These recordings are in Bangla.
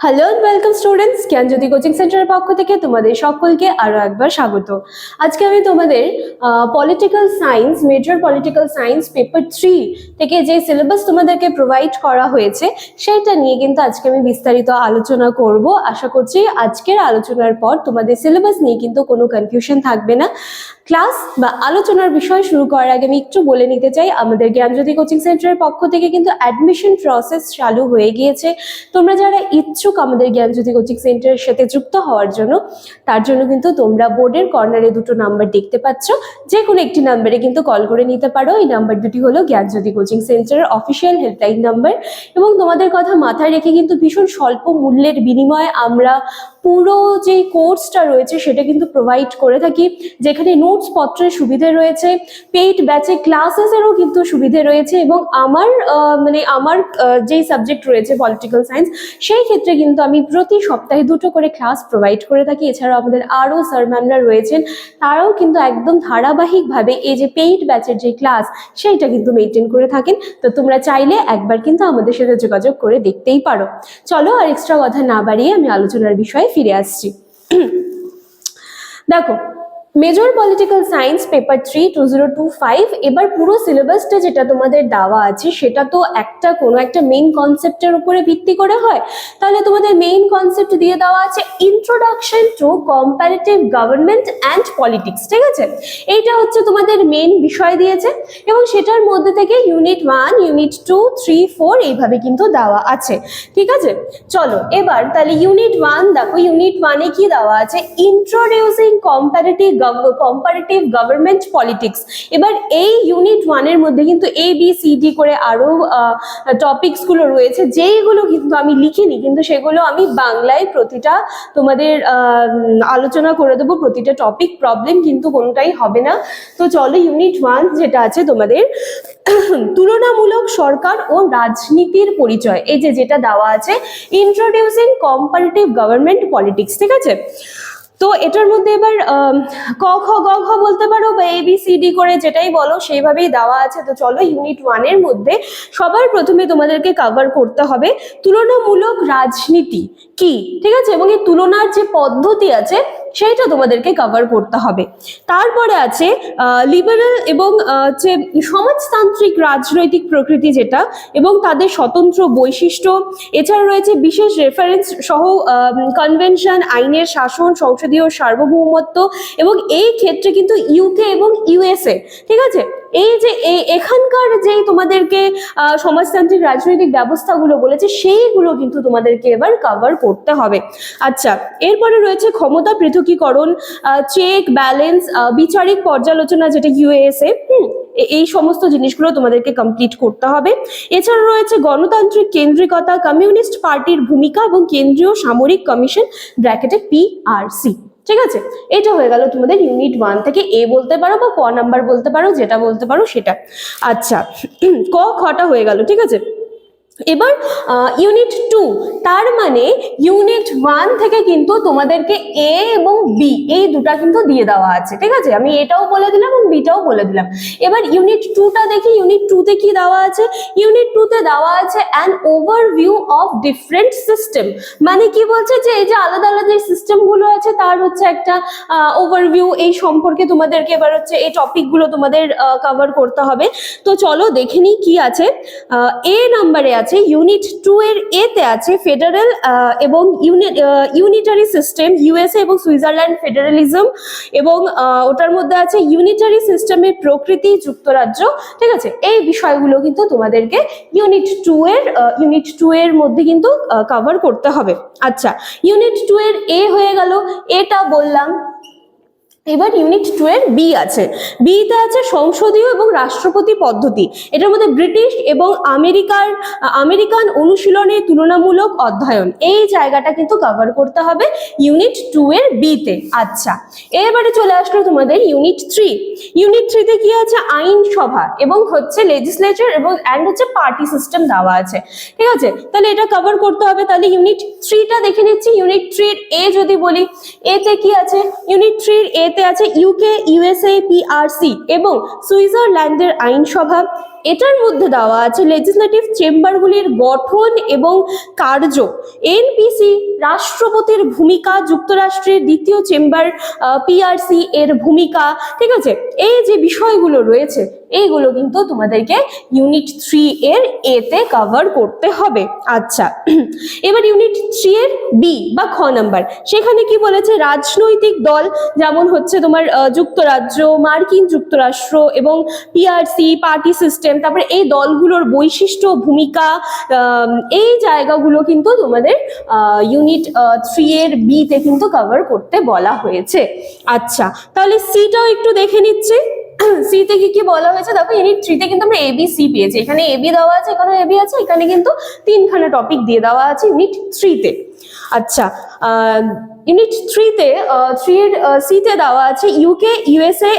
Hello welcome students Gyanjyoti coaching সেন্টারের পক্ষ থেকে তোমাদের সকলকে আরও একবার স্বাগত। আজকে আমি তোমাদের political science major political science paper three থেকে যে সিলেবাস তোমাদেরকে প্রোভাইড করা হয়েছে সেটা নিয়ে কিন্তু আজকে আমি বিস্তারিত আলোচনা করব। আশা করছি আজকের আলোচনার পর তোমাদের সিলেবাস নিয়ে কিন্তু কোনো কনফিউশন থাকবে না। ক্লাস বা আলোচনার বিষয় শুরু করার আগে আমি একটু বলে নিতে চাই, আমাদের জ্ঞানজ্যোতি কোচিং সেন্টারের পক্ষ থেকে কিন্তু অ্যাডমিশন প্রসেস চালু হয়ে গিয়েছে। তোমরা যারা ইচ্ছুক আমাদের জ্ঞানজ্যোতি কোচিং সেন্টারের সাথে যুক্ত হওয়ার জন্য, তার জন্য কিন্তু তোমরা বোর্ডের কর্নারে দুটো নাম্বার দেখতে পাচ্ছ। যে কোনো একটি নাম্বারে কিন্তু কল করে নিতে পারো। এই নাম্বার দুটি হলো জ্ঞানজ্যোতি কোচিং সেন্টারের অফিসিয়াল হেল্পলাইন নাম্বার এবং তোমাদের কথা মাথায় রেখে কিন্তু ভীষণ স্বল্প মূল্যের বিনিময়ে আমরা পুরো যে কোর্সটা রয়েছে সেটা কিন্তু প্রোভাইড করে থাকি। যেখানে নোটস পত্রের সুবিধে রয়েছে পেইড ব্যাচে ক্লাসেসেরও কিন্তু সুবিধে রয়েছে এবং আমার মানে আমার যেই সাবজেক্ট রয়েছে পলিটিক্যাল সায়েন্স সেই ক্ষেত্রে কিন্তু আমি প্রতি সপ্তাহে দুটো করে ক্লাস প্রোভাইড করে থাকি। এছাড়াও আমাদের আরও স্যার ম্যামরা রয়েছেন, তারাও কিন্তু একদম ধারাবাহিকভাবে এই যে পেইড ব্যাচের যে ক্লাস সেইটা কিন্তু মেনটেন করে থাকেন। তো তোমরা চাইলে একবার কিন্তু আমাদের সাথে যোগাযোগ করে দেখতেই পারো। চলো আর এক্সট্রা কথা না বাড়িয়ে আমি আলোচনার বিষয়ে ফিরে আসছি। দেখো major political science paper three two zero two five এবার পুরো সিলেবাসটা যেটা তোমাদের দেওয়া আছে, সেটা তো একটা কোনো একটা মেইন কনসেপ্টের উপরে ভিত্তি করে হয়। তাহলে তোমাদের মেইন কনসেপ্ট দিয়ে দেওয়া আছে introduction to comparative government and politics ঠিক আছে? এইটা হচ্ছে তোমাদের মেইন বিষয় দিয়েছে এবং সেটার মধ্যে থেকে unit one unit two three four এইভাবে কিন্তু দেওয়া আছে, ঠিক আছে? চলো, এবার তাহলে ইউনিট ওয়ান দেখো ইউনিট ওয়ানে কি দেওয়া আছে? Introducing comparative comparative government politics এবার এই ইউনিট ওয়ানের মধ্যে কিন্তু এ বি সি ডি করে আরও টপিকসগুলো রয়েছে, যেইগুলো কিন্তু আমি লিখিনি, কিন্তু সেগুলো আমি বাংলায় প্রতিটা তোমাদের আলোচনা করে দেবো, প্রতিটা টপিক প্রবলেম কিন্তু কোনোটাই হবে না। তো চলো ইউনিট ওয়ান যেটা আছে তোমাদের, তুলনামূলক সরকার ও রাজনীতির পরিচয়। এই যে যেটা দেওয়া আছে ইন্ট্রোডিউসিং কম্পারেটিভ গভর্নমেন্ট পলিটিক্স ঠিক আছে? তো এটার মধ্যে এবার ক, খ, গ, ঘ বলতে পারো বা এ বি সি ডি করে যেটাই বলো, সেইভাবেই দেওয়া আছে। তো চলো ইউনিট ওয়ানের মধ্যে সবার প্রথমে তোমাদেরকে কভার করতে হবে তুলনামূলক রাজনীতি কি? ঠিক আছে? এবং এই তুলনার যে পদ্ধতি আছে সেইটা তোমাদেরকে কভার করতে হবে। তারপরে আছে লিবারেল এবং যে সমাজতান্ত্রিক রাজনৈতিক প্রকৃতি যেটা এবং তাদের স্বতন্ত্র বৈশিষ্ট্য। এছাড়া রয়েছে বিশেষ রেফারেন্স সহ কনভেনশন আইনের শাসন, সংসদীয় সার্বভৌমত্ব এবং এই ক্ষেত্রে কিন্তু ইউকে এবং ইউএসএ ঠিক আছে? এই যে এই এখানকার যে তোমাদেরকে সমাজতান্ত্রিক রাজনৈতিক ব্যবস্থাগুলো বলেছে, সেইগুলো কিন্তু তোমাদেরকে এবার কভার করতে হবে। আচ্ছা এরপরে রয়েছে ক্ষমতা পৃথকীকরণ চেক ব্যালেন্স বিচারিক পর্যালোচনা যেটা ইউএসএ হুম এই সমস্ত জিনিসগুলো তোমাদেরকে কমপ্লিট করতে হবে। এছাড়া রয়েছে গণতান্ত্রিক কেন্দ্রিকতা কমিউনিস্ট পার্টির ভূমিকা এবং কেন্দ্রীয় সামরিক কমিশন ব্র্যাকেটে পিআরসি ঠিক আছে? এটা হয়ে গেল তোমাদের ইউনিট ওয়ান থেকে এ বলতে পারো বা ক নাম্বার বলতে পারো, যেটা বলতে পারো সেটা। আচ্ছা ক খটা হয়ে গেল, ঠিক আছে? এবার ইউনিট টু তার মানে ইউনিট ওয়ান থেকে কিন্তু তোমাদেরকে এ এবং বি এই দুটা কিন্তু দিয়ে দেওয়া আছে, ঠিক আছে? আমি এটাও বলে দিলাম এবং বিটাও বলে দিলাম। এবার ইউনিট টুটা দেখি ইউনিট টুতে কি দেওয়া আছে? ইউনিট টুতে দেওয়া আছে an overview of different system মানে কি বলছে যে, এই যে আলাদা আলাদা যে সিস্টেমগুলো আছে, তার হচ্ছে একটা ওভারভিউ এই সম্পর্কে তোমাদেরকে এবার হচ্ছে এই টপিকগুলো তোমাদের কভার করতে হবে। তো চলো দেখে নিই কি আছে। এ নাম্বারে আছে ইউনিট টু এর এতে আছে ফেডারেল এবং ইউনিট ইউনিটারি সিস্টেম ইউএসএ এবং সুইজারল্যান্ড ফেডারেলিজম এবং ওটার মধ্যে আছে ইউনিটারি সিস্টেমের প্রকৃতি, যুক্তরাজ্য, ঠিক আছে? এই বিষয়গুলো কিন্তু তোমাদেরকে ইউনিট টু এর ইউনিট টু এর মধ্যে কিন্তু কভার করতে হবে। আচ্ছা ইউনিট টু এর এ হয়ে গেল এটা বললাম। এবার ইউনিট টু এর বি আছে। বিতে আছে সংসদীয় এবং রাষ্ট্রপতি পদ্ধতি। এটার মধ্যে ব্রিটিশ এবং আমেরিকার, আমেরিকান অনুশীলনের তুলনামূলক অধ্যয়ন। এই জায়গাটা কিন্তু কভার করতে হবে ইউনিট টু এর বিতে আচ্ছা এবারে চলে আসলো তোমাদের ইউনিট থ্রি ইউনিট থ্রিতে কি আছে? আইনসভা এবং হচ্ছে লেজিসলেচার এবং অ্যান্ড হচ্ছে পার্টি সিস্টেম দেওয়া আছে। ঠিক আছে? তাহলে এটা কভার করতে হবে। তাহলে ইউনিট থ্রিটা দেখে নিচ্ছি। ইউনিট থ্রির এ যদি বলি এতে কি আছে? ইউনিট থ্রির এতে আছে ইউকে ইউএসএ পিআরসি এবং সুইজারল্যান্ডের আইনসভা। এটার মধ্যে দেওয়া আছে লেজিসলেটিভ চেম্বারগুলির গঠন এবং কার্য। এনপিসি রাষ্ট্রপতির ভূমিকা, যুক্তরাষ্ট্রের দ্বিতীয় চেম্বার পিআরসি এর ভূমিকা, ঠিক আছে? এই যে বিষয়গুলো রয়েছে, এইগুলো কিন্তু তোমাদেরকে ইউনিট থ্রি এর এতে কভার করতে হবে। আচ্ছা এবার ইউনিট থ্রি এর বি বা খ নাম্বার সেখানে কি বলেছে? রাজনৈতিক দল, যেমন হচ্ছে তোমার যুক্তরাজ্য, মার্কিন যুক্তরাষ্ট্র এবং পিআরসি পার্টি সিস্টেম তারপরে এই দলগুলোর বৈশিষ্ট্য, ভূমিকা এই জায়গাগুলো কিন্তু তোমাদের ইউনিট থ্রি এর বিতে কিন্তু কভার করতে বলা হয়েছে। আচ্ছা তাহলে সিটাও একটু দেখে নিচ্ছি। সিতে কি কি বলা হয়েছে? দেখো ইউনিট থ্রিতে কিন্তু আমরা এ বি সি পেয়েছি। এখানে এ বি দেওয়া আছে, এখানে এ বি আছে, এখানে কিন্তু তিনখানা টপিক দিয়ে দেওয়া আছে ইউনিট থ্রিতে আচ্ছা ইউনিট থ্রিতে থ্রি এর সিতে দেওয়া আছে ইউকে ইউএসএ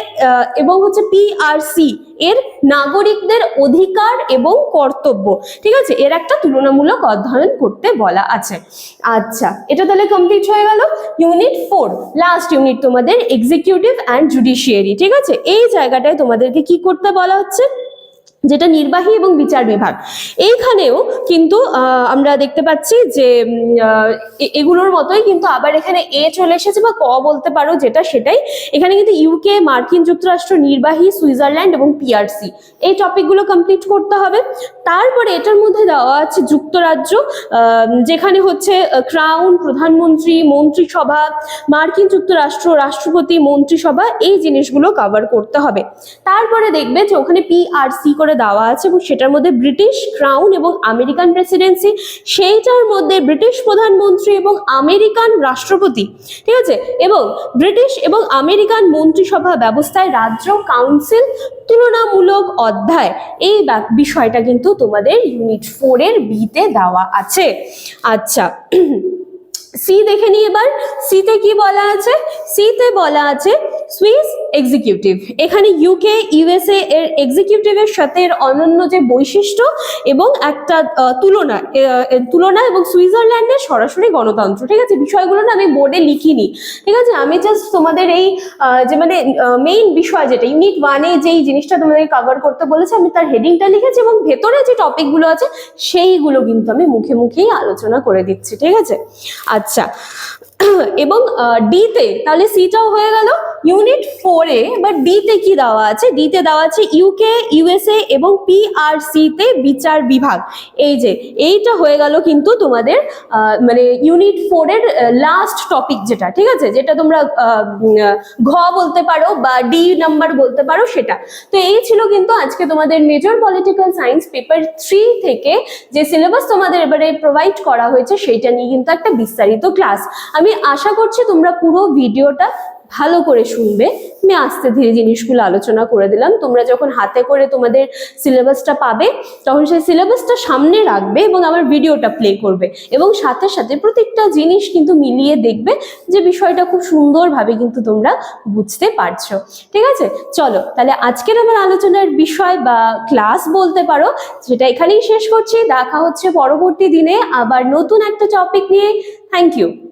এবং হচ্ছে পিআরসি এর নাগরিকদের অধিকার এবং কর্তব্য। ঠিক আছে? এর একটা তুলনামূলক অধ্যয়ন করতে বলা আছে। আচ্ছা এটা তাহলে কমপ্লিট হয়ে গেল। ইউনিট ফোর লাস্ট ইউনিট তোমাদের এক্সিকিউটিভ অ্যান্ড জুডিশিয়ারি ঠিক আছে? এই জায়গাটায় তোমাদেরকে কি করতে বলা হচ্ছে? যেটা নির্বাহী এবং বিচার বিভাগ। এইখানেও কিন্তু আমরা দেখতে পাচ্ছি যে এগুলোর মতোই কিন্তু আবার এখানে এ চলে এসেছে বা ক বলতে পারো যেটা সেটাই। এখানে কিন্তু ইউকে মার্কিন যুক্তরাষ্ট্র, নির্বাহী, সুইজারল্যান্ড এবং পিআরসি এই টপিকগুলো কমপ্লিট করতে হবে। তারপরে এটার মধ্যে দেওয়া আছে যুক্তরাজ্য যেখানে হচ্ছে ক্রাউন প্রধানমন্ত্রী, মন্ত্রিসভা, মার্কিন যুক্তরাষ্ট্র, রাষ্ট্রপতি, মন্ত্রিসভা, এই জিনিসগুলো কভার করতে হবে। তারপরে দেখবে যে ওখানে পিআরসি করে দেওয়া আছে এবং সেটার মধ্যে ব্রিটিশ ক্রাউন এবং আমেরিকান প্রেসিডেন্সি সেইটার মধ্যে ব্রিটিশ প্রধানমন্ত্রী এবং আমেরিকান রাষ্ট্রপতি, ঠিক আছে? এবং ব্রিটিশ এবং আমেরিকান মন্ত্রিসভা ব্যবস্থায় রাজ্য কাউন্সিল তুলনামূলক অধ্যায়। এই বিষয়টা কিন্তু তোমাদের ইউনিট ফোর এর বিতে দেওয়া আছে। আচ্ছা সি দেখে নিই এবার। সিতে কি বলা আছে? সিতে বলা আছে সুইস এক্সিকিউটিভ এখানে ইউকে ইউএসএ এর এক্সিকিউটিভের সাথে এর অনন্য যে বৈশিষ্ট্য এবং একটা তুলনা তুলনা এবং সুইজারল্যান্ডের সরাসরি গণতন্ত্র। ঠিক আছে? বিষয়গুলো না আমি বোর্ডে লিখিনি। ঠিক আছে? আমি জাস্ট তোমাদের এই যে মানে মেইন বিষয় যেটা ইউনিট ওয়ানে যেই জিনিসটা তোমাদের কভার করতে বলেছে, আমি তার হেডিংটা লিখেছি এবং ভেতরে যে টপিকগুলো আছে, সেইগুলো কিন্তু আমি মুখে মুখেই আলোচনা করে দিচ্ছি। ঠিক আছে? আচ্ছা। এবং ডিতে তাহলে সিটাও হয়ে গেল। ইউনিট ফোরে বা ডিতে কি দেওয়া আছে? ডিতে দেওয়া আছে ইউকে ইউএসএ এবং পিআরসি তে বিচার বিভাগ। এই যে, এইটা হয়ে গেল কিন্তু তোমাদের মানে ইউনিট ফোরের লাস্ট টপিক যেটা, ঠিক আছে? যেটা তোমরা ঘ বলতে পারো বা ডি নাম্বার বলতে পারো সেটা। তো এই ছিল কিন্তু আজকে তোমাদের major political science paper three থেকে যে সিলেবাস তোমাদের এবারে প্রোভাইড করা হয়েছে, সেইটা নিয়ে কিন্তু একটা বিস্তারিত ক্লাস আমি আশা করছি তোমরা পুরো ভিডিওটা ভালো করে শুনবে। আমি আস্তে ধীরে জিনিসগুলো আলোচনা করে দিলাম। তোমরা যখন হাতে করে তোমাদের সিলেবাসটা পাবে, তখন সেই সিলেবাসটা সামনে রাখবে এবং আমার ভিডিওটা প্লে করবে। এবং সাথে সাথে প্রত্যেকটা জিনিস কিন্তু মিলিয়ে দেখবে যে বিষয়টা খুব সুন্দরভাবে কিন্তু তোমরা বুঝতে পারছ। ঠিক আছে? চলো, তাহলে আজকের আমার আলোচনার বিষয় বা ক্লাস বলতে পারো, সেটা এখানেই শেষ করছি। দেখা হচ্ছে পরবর্তী দিনে আবার নতুন একটা টপিক নিয়ে। Thank you